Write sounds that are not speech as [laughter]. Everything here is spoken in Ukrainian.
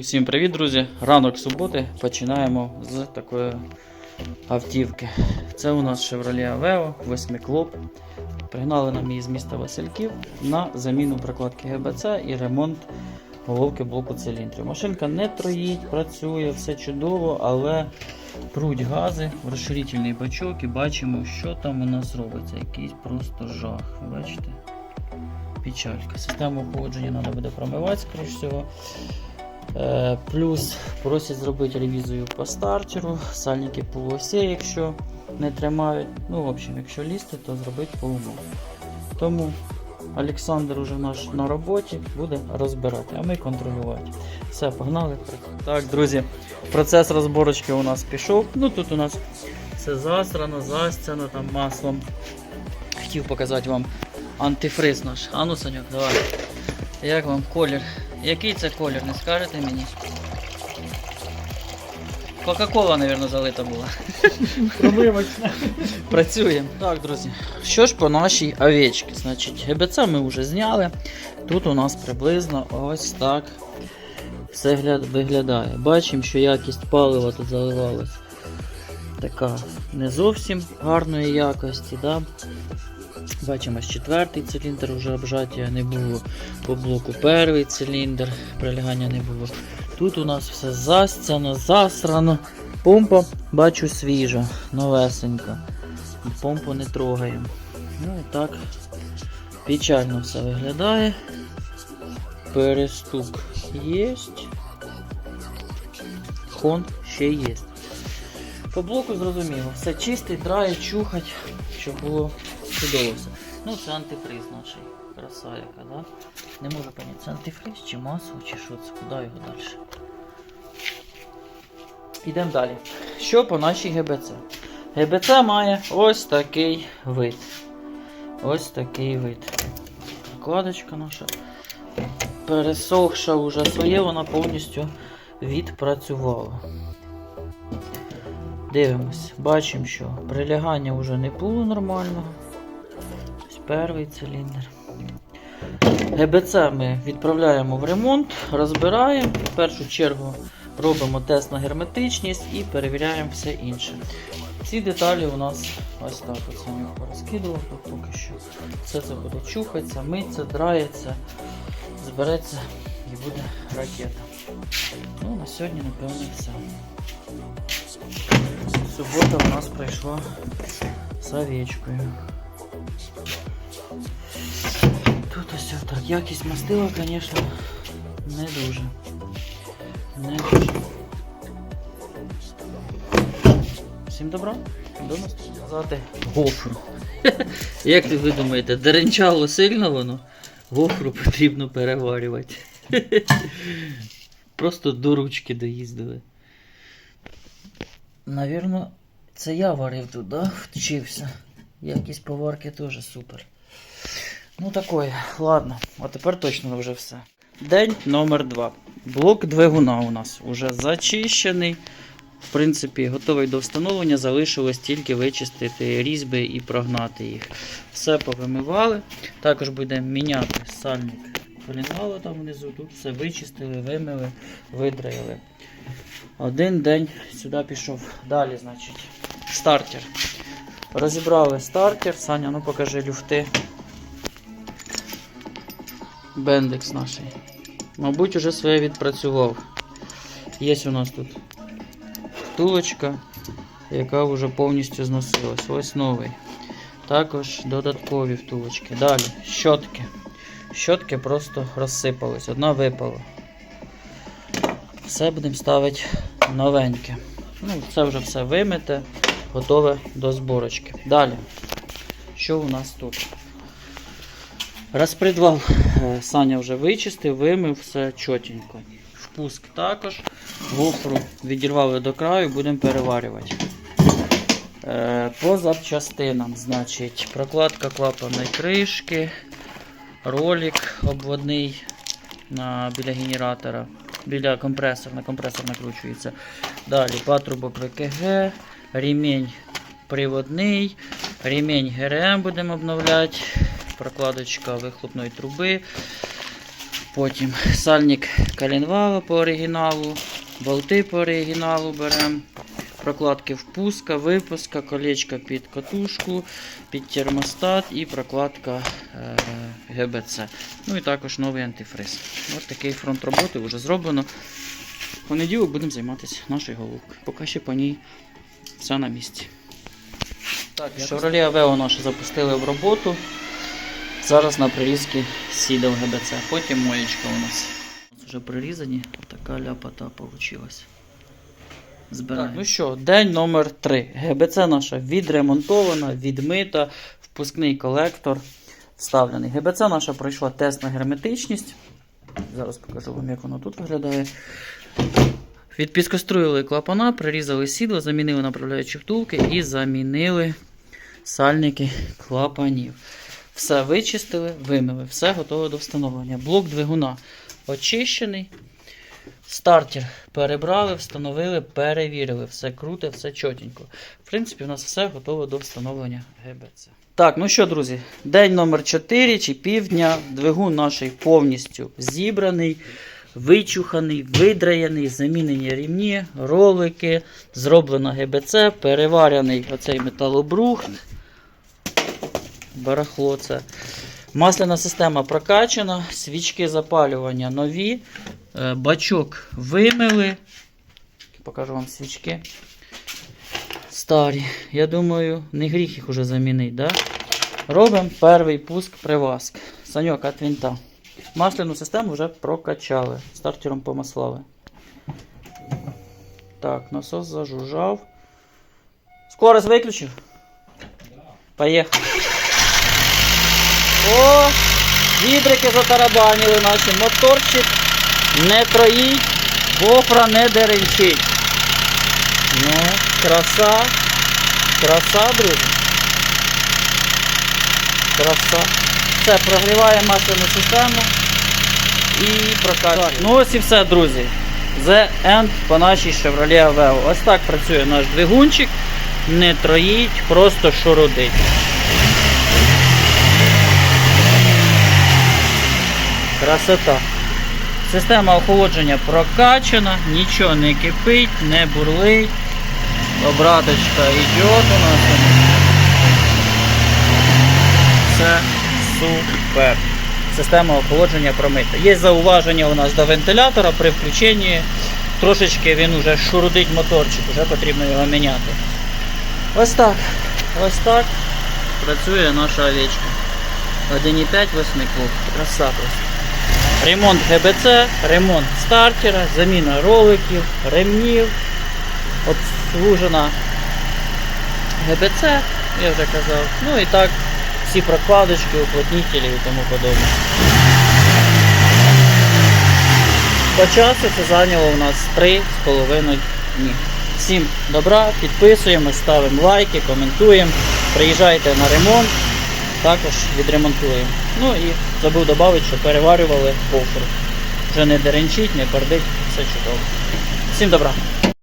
Усім привіт, друзі! Ранок суботи починаємо з такої автівки. Це у нас Chevrolet Aveo, 8 клуб. Пригнали нам її з міста Васильків на заміну прокладки ГБЦ і ремонт головки блоку циліндрів. Машинка не троїть, працює, все чудово, але пруть гази розширительний бачок і бачимо, що там у нас робиться. Якийсь просто жах. Бачите? Печалька. Систему охолодження треба буде промивати, скоріш всього. Е, Плюс просять зробити ревізію по стартеру, сальники полуосі, якщо не тримають. Ну, в общем, якщо лізти, то зробити по умову. Тому Олександр уже наш на роботі буде розбирати, а ми контролювати. Все, погнали. Так, друзі, процес розборочки у нас пішов. Ну тут у нас все засрано, застяно там маслом. Хотів показати вам антифриз наш. А ну, Саньок, давай. Як вам колір? Який це колір, не скажете мені? Кока-кола, мабуть, залита була. Промивочна. Працюємо. Так, друзі. Що ж по нашій овечці? Значить, ГБЦ ми вже зняли. Тут у нас приблизно ось так все виглядає. Бачимо, що якість палива тут заливалась така не зовсім гарної якості. Да? Бачимо, четвертий циліндр вже обжаття не було. По блоку перший циліндр, прилягання не було. Тут у нас все застяно, засрано. Помпа бачу свіжа, новесенька. Помпу не трогаємо. Ну і так печально все виглядає. Перестук є. Хон ще є. По блоку зрозуміло. Все чистить, драє, чухать, щоб було чудово все. Ну це антифриз наш. Краса яка, да? Не можу поняти, це антифриз чи масло, чи що це, куди його далі? Йдемо далі. Що по нашій ГБЦ? ГБЦ має ось такий вид. Ось такий вид. Прокладочка наша. Пересохша вже своє, вона повністю відпрацювала. Дивимось, бачимо, що прилягання вже не було нормального. Ось перший циліндр. ГБЦ ми відправляємо в ремонт, розбираємо. В першу чергу робимо тест на герметичність і перевіряємо все інше. Ці деталі у нас ось так от самі порозкидував тут поки що. Все це буде чухатися, миться, драється, збереться і буде ракета. Ну, на сьогодні, напевно, все. Субота у нас пройшла з овечкою. Тут ось так. Якість мастила, звісно, не дуже. Не дуже. Всім добра. До наступного. Сказати гофру. [laughs] Як ви думаєте, деренчало сильно воно? Гофру потрібно переварювати. [laughs] Просто до ручки доїздили. Навірно, це я варив тут, да? Вчився. Якість поварки теж супер. Ну такое, ладно, а тепер точно вже все. День номер 2. Блок двигуна у нас уже зачищений. В принципі, готовий до встановлення. Залишилось тільки вичистити різьби і прогнати їх. Все повимивали. Також будемо міняти сальник колінгала там внизу. Тут все вичистили, вимили, видраїли. Один день сюди пішов. Далі, значить, стартер. Розібрали стартер. Саня, ну покажи люфти. Бендекс наш. Мабуть, уже своє відпрацював. Є у нас тут втулочка, яка вже повністю зносилась. Ось новий. Також додаткові втулочки. Далі, щотки. Щотки просто розсипались. Одна випала. Все будемо ставити новеньке. Ну, це вже все вимите, готове до зборочки. Далі. Що у нас тут? Розпредвал е, Саня вже вичистив, вимив все чотенько. Впуск також. Гофру відірвали до краю, будемо переварювати. Е, По запчастинам, значить, прокладка клапаної кришки, ролик обводний на, біля генератора, біля компресора, на компресор накручується. Далі патрубок ВКГ, ремінь приводний, ремінь ГРМ будемо обновляти, прокладочка вихлопної труби. Потім сальник коленвала по оригіналу, болти по оригіналу беремо. Прокладки впуска, випуска, колечко під катушку, під термостат і прокладка е, ГБЦ. Ну і також новий антифриз. Ось такий фронт роботи вже зроблено. В понеділок будемо займатися нашою головкою. Поки ще по ній все на місці. Так, Chevrolet Aveo наше запустили в роботу. Зараз на прирізки сідав ГБЦ. Потім моєчка у нас. Вже прирізані, така ляпота вийшла. Збираємо. Так, ну що, день номер 3. ГБЦ наша відремонтована, відмита, впускний колектор вставлений. ГБЦ наша пройшла тест на герметичність. Зараз покажу вам, як воно тут виглядає. Відпіскоструїли клапана, прирізали сідло, замінили направляючі втулки і замінили сальники клапанів. Все вичистили, вимили, все готове до встановлення. Блок двигуна очищений. Стартер перебрали, встановили, перевірили. Все круте, все чотенько. В принципі, у нас все готово до встановлення ГБЦ. Так, ну що, друзі, день номер 4 чи півдня. Двигун наш повністю зібраний, вичуханий, видраєний, замінені рівні, ролики, зроблено ГБЦ, переварений оцей металобрух. Барахло це. Масляна система прокачана, свічки запалювання нові. Е, Бачок вимили. Покажу вам свічки. Старі. Я думаю, не гріх їх уже замінити, да? Робимо перший пуск привазк. Саньок від винта. Масляну систему вже прокачали. Стартером помаслали. Так, насос зажужжав. Скорость виключив? Поїхали. О! Відрики затарабанили наші. Моторчик не троїть, гофра не деренчить. Ну, краса. Краса, друзі. Краса. Все, прогріває масляну систему і прокачує. Ну ось і все, друзі. The End по нашій Chevrolet Aveo. Ось так працює наш двигунчик. Не троїть, просто шурудить. Красота. Система охолодження прокачана, нічого не кипить, не бурлить. Обраточка йде у нас. Все супер. Система охолодження промита. Є зауваження у нас до вентилятора при включенні. Трошечки він вже шурудить моторчик, вже потрібно його міняти. Ось так. Ось так працює наша овечка. 1,5 8 клуб. Краса просто. Ремонт ГБЦ, ремонт стартера, заміна роликів, ремнів, обслужена ГБЦ, я вже казав. Ну і так, всі прокладочки, уплотнителі і тому подобне. По часу це зайняло у нас 3,5 дні. Всім добра, підписуємо, ставимо лайки, коментуємо, приїжджайте на ремонт також відремонтуємо. Ну і забув додати, що переварювали гофру. Вже не деренчить, не пердить, все чудово. Всім добра!